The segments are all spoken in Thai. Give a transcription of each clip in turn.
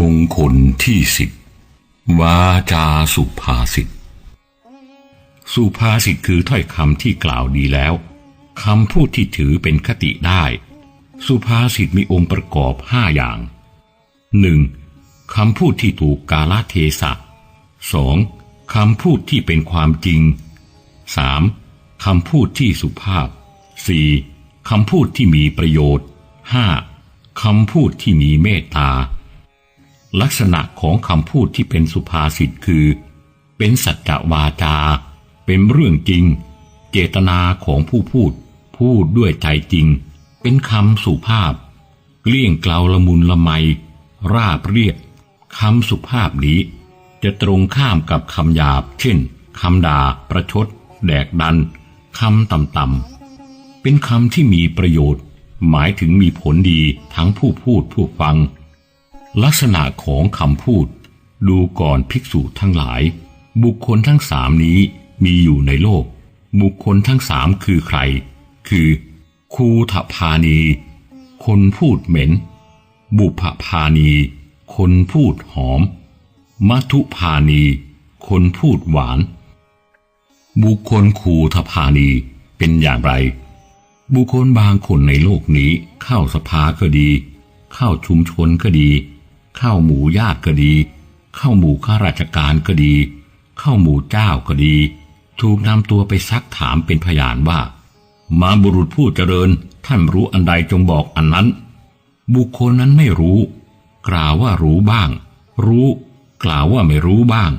มงคลที่สิบวาจาสุภาษิต สุภาษิตคือถ้อยคำที่กล่าวดีแล้วคำพูดที่ถือเป็นคติได้ สุภาษิตมีองค์ประกอบห้าอย่างหนึ่งคำพูดที่ถูกกาลเทศะสองคำพูดที่เป็นความจริงสาม คำพูดที่สุภาพสี่คำพูดที่มีประโยชน์ห้าคำพูดที่มีเมตตา ลักษณะของคำพูดที่เป็นสุภาษิตคือ เป็นสัจวาจา เป็นเรื่องจริง เจตนาของผู้พูด พูดด้วยใจจริง เป็นคำสุภาพเกลี้ยงกลาละมุนละไม ราบเรียบคำสุภาพนี้ จะตรงข้ามกับคำหยาบ เช่นคำด่า ประชด แดกดัน คำต่ำๆ เป็นคำที่มีประโยชน์ หมายถึงมีผลดีทั้งผู้พูดผู้ฟัง ลักษณะของคำพูด ดูก่อนภิกษุทั้งหลาย บุคคลทั้งสามนี้มีอยู่ในโลก บุคคลทั้งสามคือใคร คือคูทพานี คนพูดเหม็น บุพพานี คนพูดหอมมัทุพานี คนพูดหวาน บุคคลคูทพานีเป็นอย่างไร บุคคลบางคนในโลกนี้เข้าสภาก็ดี เข้าชุมชนก็ดี เข้าหมู่ญาติก็ดี เข้าหมู่ข้าราชการก็ดี เข้าหมู่เจ้าก็ดี ถูกนำตัวไปซักถามเป็นพยานว่า มาบุรุษผู้เจริญท่านรู้อันใดจงบอกอันนั้น บุคคลนั้นไม่รู้ กล่าวว่ารู้บ้าง รู้ กล่าวว่าไม่รู้บ้าง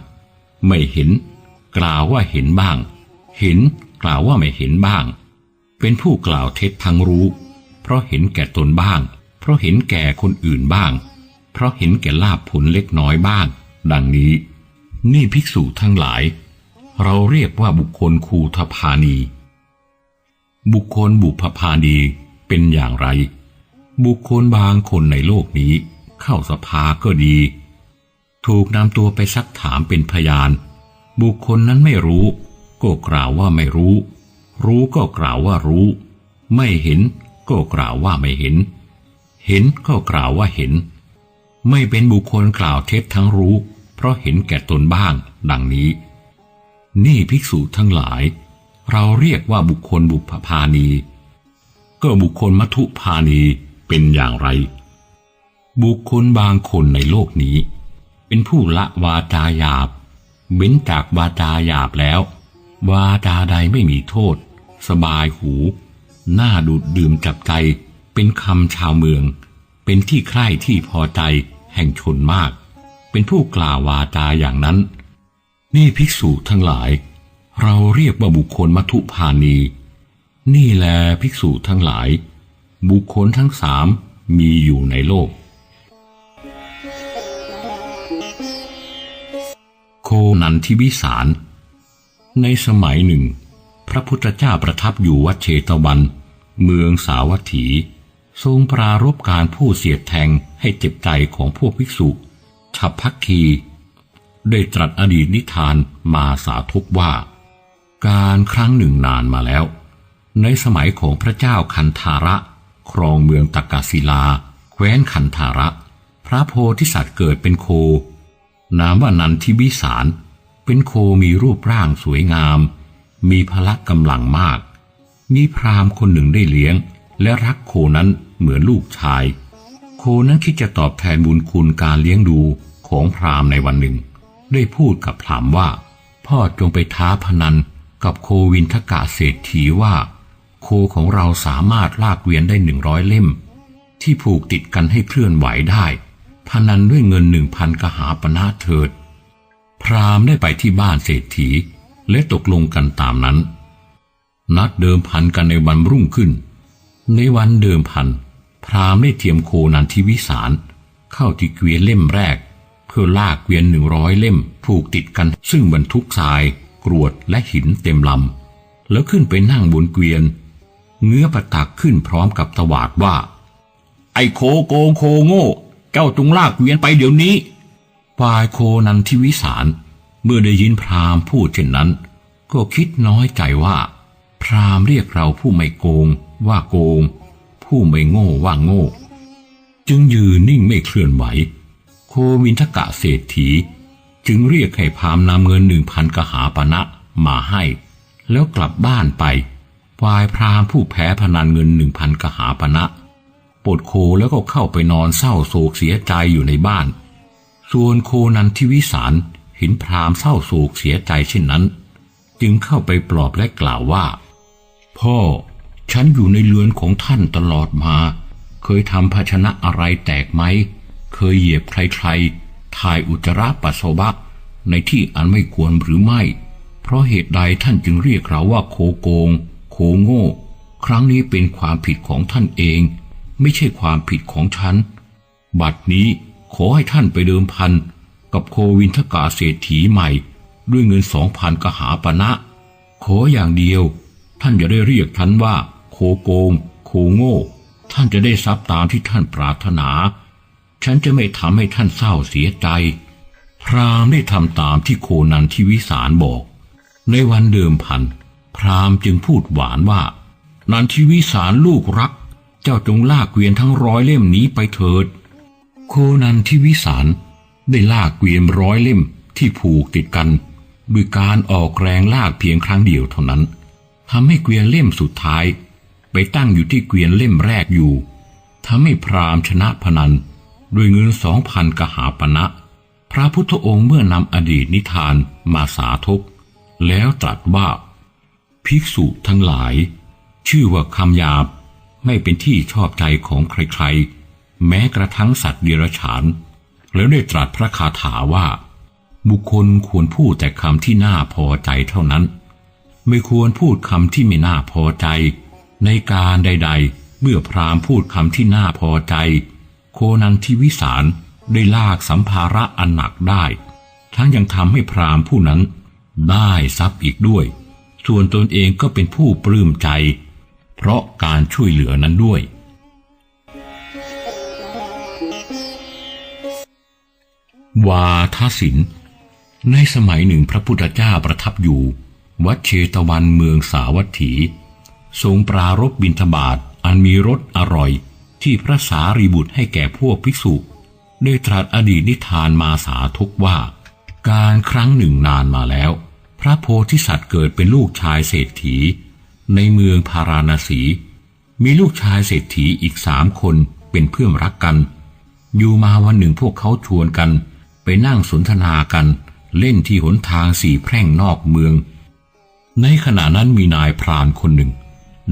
ไม่เห็น กล่าวว่าเห็นบ้าง เห็นกล่าวว่าไม่เห็นบ้าง เป็นผู้กล่าวเท็จทั้งรู้ เพราะเห็นแก่ตนบ้าง เพราะเห็นแก่คนอื่นบ้าง เพราะเห็นแก่ลาภผลเล็กน้อยบ้าง ดังนี้ นี่ภิกษุทั้งหลาย เราเรียกว่าบุคคลคูทพานี บุคคลบุพพานีเป็นอย่างไร บุคคลบางคนในโลกนี้ เข้าสภาก็ดี ถูกนำตัวไปซักถามเป็นพยาน บุคคลนั้นไม่รู้ ก็กล่าวว่าไม่รู้ รู้ก็กล่าวว่ารู้ ไม่เห็นก็กล่าวว่าไม่เห็น เห็นก็กล่าวว่าเห็น ไม่เป็นบุคคลกล่าวเท็จทั้งรู้ เพราะเห็นแก่ตนบ้าง ดังนี้ นี่ภิกษุทั้งหลาย เราเรียกว่าบุคคลบุพพานี ก็บุคคลมัทุพานีเป็นอย่างไร บุคคลบางคนในโลกนี้ เป็นผู้ละวาจาหยาบ เบ้นจากวาจาหยาบแล้ว วาจาใดไม่มีโทษ สบายหู หน่าดูดดื่มจับใจ เป็นคำชาวเมือง เป็นที่ใคร่ที่พอใจแห่งชนมาก เป็นผู้กล่าววาจาอย่างนั้น นี่ภิกษุทั้งหลาย เราเรียกว่าบุคคลมัทุพานีนี่แลภิกษุทั้งหลาย บุคคลทั้งสามมีอยู่ในโลก โคนันทิวิสาร ในสมัยหนึ่ง พระพุทธเจ้าประทับอยู่วัดเชตวัน เมืองสาวัตถี ทรงปรารบการผู้เสียดแทงให้เจ็บใจของพวกภิกษุฉับพักคีได้ตรัสอดีตนิทานมาสาธกว่า การครั้งหนึ่งนานมาแล้ว ในสมัยของพระเจ้าคันธาระ ครองเมืองตากาศิลา แคว้นคันธาระ พระโพธิสัตว์เกิดเป็นโค นามว่านันทิวิสาร เป็นโคมีรูปร่างสวยงาม มีพละกำลังมาก มีพราหมณ์คนหนึ่งได้เลี้ยง และรักโคนั้นเหมือนลูกชาย โคนั้นคิดจะตอบแทนบุญคุณการเลี้ยงดูของพราหมณ์ในวันหนึ่ง ได้พูดกับพราหมณ์ว่า พ่อจงไปท้าพนันกับโควินทกะเศรษฐีว่า โคของเราสามารถลากเวียนได้หนึ่งร้อยเล่ม ที่ผูกติดกันให้เคลื่อนไหวได้ พนันด้วยเงินหนึ่งพันกหาปณะเถิด พราหมณ์ได้ไปที่บ้านเศรษฐีและตกลงกันตามนั้น นัดเดิมพันกันในวันรุ่งขึ้น ในวันเดิมพัน พราหมณ์ได้เทียมโคนันทิวิสาร เข้าที่เกวียนเล่มแรก เพื่อลากเกวียนหนึ่งร้อยเล่มผูกติดกัน ซึ่งบรรทุกทราย กรวดและหินเต็มลำแล้วขึ้นไปนั่งบนเกวียน เงื้อประตักขึ้นพร้อมกับตวาดว่า ไอโคโกงโคโง่ จ้าจงลากเกวียนไปเดี๋ยวนี้ฝ่ายโคนันทิวิสาร เมื่อได้ยินพราหมณ์พูดเช่นนั้น ก็คิดน้อยใจว่า พราหมณ์เรียกเราผู้ไม่โกงว่าโกง ผู้ไม่โง่ว่าโง่ จึงยืนนิ่งไม่เคลื่อนไหว โควินทกะเศรษฐี จึงเรียกให้พราหมนำเงินหนึ่งพันกหาปณะมาให้ แล้วกลับบ้านไปฝ่ายพราหมณ์ผู้แพ้พนันเงินหนึ่งพันกหาปณะ ปวดโคแล้วก็เข้าไปนอนเศร้าโศกเสียใจอยู่ในบ้าน ส่วนโคนันทิวิสารเห็นพราหม์เศร้าโศกเสียใจเช่นนั้น จึงเข้าไปปลอบและกล่าวว่า พ่อฉันอยู่ในเรือนของท่านตลอดมา เคยทำภาชนะอะไรแตกไหม เคยเหยียบใครๆ ถ่ายอุจจาระปัสสาวะในที่อันไม่ควรหรือไม่ เพราะเหตุใดท่านจึงเรียกเราว่าโคโกง โคโง่ ครั้งนี้เป็นความผิดของท่านเอง ไม่ใช่ความผิดของฉัน บัดนี้ขอให้ท่านไปเดิมพัน กับโควินทกาเศรษฐีใหม่ ด้วยเงินสองพันกหาปณะขออย่างเดียว ท่านอย่าได้เรียกท่านว่า โคโกง โคโง่ ท่านจะได้ทรัพย์ตามที่ท่านปรารถนา ฉันจะไม่ทำให้ท่านเศร้าเสียใจ พราหมณ์ได้ทำตามที่โคนันที่วิสารบอก ในวันเดิมพัน พราหมณ์จึงพูดหวานว่านันทิวิสารลูกรัก เจ้าจงลากเกวียนทั้งร้อยเล่มนี้ไปเถิด โคนันทิวิสารได้ลากเกวียนร้อยเล่มที่ผูกติดกันด้วยการออกแรงลากเพียงครั้งเดียวเท่านั้นทำให้เกวียนเล่มสุดท้าย ไปตั้งอยู่ที่เกวียนเล่มแรกอยู่ทำให้พราหมณ์ชนะพนันด้วยเงินสองพันกหาปณะพระพุทธองค์เมื่อนำอดีตนิทานมาสาธก แล้วตรัสว่า ภิกษุทั้งหลาย ชื่อว่าคำหยาบ ไม่เป็นที่ชอบใจของใครๆ แม้กระทั่งสัตว์เดรัจฉาน แล้วได้ตรัสพระคาถาว่า บุคคลควรพูดแต่คำที่น่าพอใจเท่านั้น ไม่ควรพูดคำที่ไม่น่าพอใจ ในการใด ๆ เมื่อพราหมณ์พูดคำที่น่าพอใจ โคนันทิวิสารได้ลากสัมภาระอันหนักได้ ทั้งยังทำให้พราหมณ์ผู้นั้นได้ทรัพย์อีกด้วย ส่วนตนเองก็เป็นผู้ปลื้มใจ เพราะการช่วยเหลือนั้นด้วย วาทศิลป์ในสมัยหนึ่งพระพุทธเจ้าประทับอยู่ วัดเชตวันเมืองสาวัตถี ทรงปรารบบิณฑบาตอันมีรสอร่อยที่พระสารีบุตรให้แก่พวกภิกษุ ได้ตรัสอดีตนิทานมาสาทุกว่า การครั้งหนึ่งนานมาแล้ว พระโพธิสัตว์เกิดเป็นลูกชายเศรษฐี ในเมืองพาราณสี มีลูกชายเศรษฐีอีกสามคนเป็นเพื่อนรักกัน อยู่มาวันหนึ่งพวกเขาชวนกัน ไปนั่งสนทนากัน เล่นที่หนทางสี่แพร่งนอกเมือง ในขณะนั้นมีนายพรานคนหนึ่ง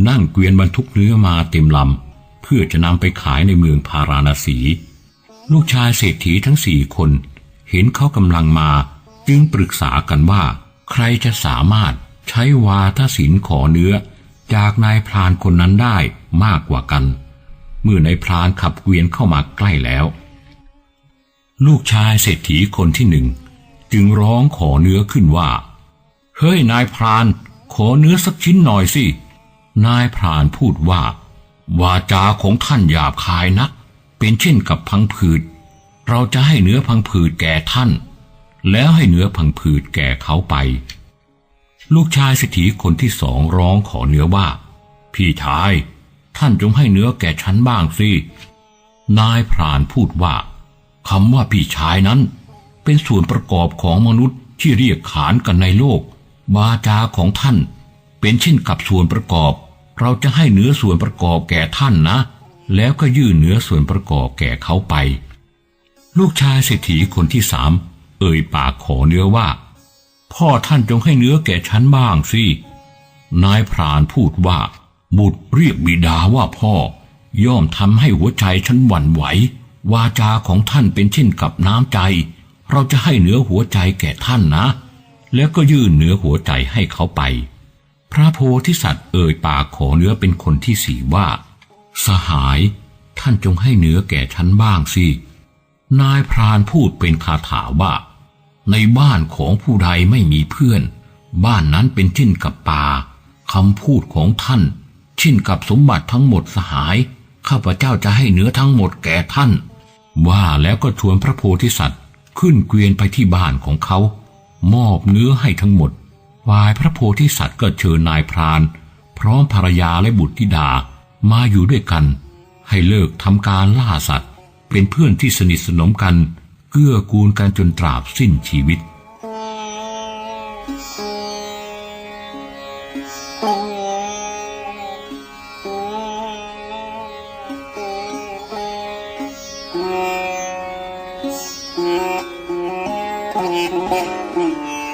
นั่งเกวียนบรรทุกเนื้อมาเต็มลำ เพื่อจะนำไปขายในเมืองพาราณสี ลูกชายเศรษฐีทั้งสี่คน เห็นเขากำลังมาจึงปรึกษากันว่า ใครจะสามารถ ใช้วาทศิลป์ขอเนื้อจากนายพรานคนนั้นได้มากกว่ากัน เมื่อนายพรานขับเกวียนเข้ามาใกล้แล้ว ลูกชายเศรษฐีคนที่หนึ่ง จึงร้องขอเนื้อขึ้นว่า เฮ้ยนายพรานขอเนื้อสักชิ้นหน่อยสิ นายพรานพูดว่า วาจาของท่านหยาบคายนัก เป็นเช่นกับพังผืด เราจะให้เนื้อพังผืดแก่ท่าน แล้วให้เนื้อพังผืดแก่เขาไป ลูกชายเศรษฐีคนที่สองร้องขอเนื้อว่า พี่ชาย ท่านจงให้เนื้อแก่ฉันบ้างสิ นายพรานพูดว่าคำว่าพี่ชายนั้น เป็นส่วนประกอบของมนุษย์ที่เรียกขานกันในโลกวาจาของท่าน เป็นเช่นกับส่วนประกอบ เราจะให้เนื้อส่วนประกอบแก่ท่านนะ แล้วก็ยื่นเนื้อส่วนประกอบแก่เขาไป ลูกชายเศรษฐีคนที่สามเอ่ยปากขอเนื้อว่า พ่อท่านจงให้เนื้อแก่ฉันบ้างสิ นายพรานพูดว่า บุตรเรียกบิดาว่าพ่อ ย่อมทำให้หัวใจฉันหวั่นไหว วาจาของท่านเป็นเช่นกับน้ำใจ เราจะให้เนื้อหัวใจแก่ท่านนะ แล้วก็ยื่นเนื้อหัวใจให้เขาไป พระโพธิสัตว์เอ่ยปากขอเนื้อเป็นคนที่สี่ว่า สหาย ท่านจงให้เนื้อแก่ฉันบ้างสิ นายพรานพูดเป็นคาถาว่า ในบ้านของผู้ใดไม่มีเพื่อน บ้านนั้นเป็นเช่นกับป่าคำพูดของท่าน เช่นกับสมบัติทั้งหมดสหาย ข้าพเจ้าจะให้เนื้อทั้งหมดแก่ท่าน ว่าแล้วก็ชวนพระโพธิสัตว์ขึ้นเกวียนไปที่บ้านของเขา มอบเนื้อให้ทั้งหมดวายพระโพธิสัตว์ก็เชิญนายพราน พร้อมภรรยาและบุตรธิดามาอยู่ด้วยกัน ให้เลิกทำการล่าสัตว์ เป็นเพื่อนที่สนิทสนมกัน เกื้อกูลกันจนตราบสิ้นชีวิต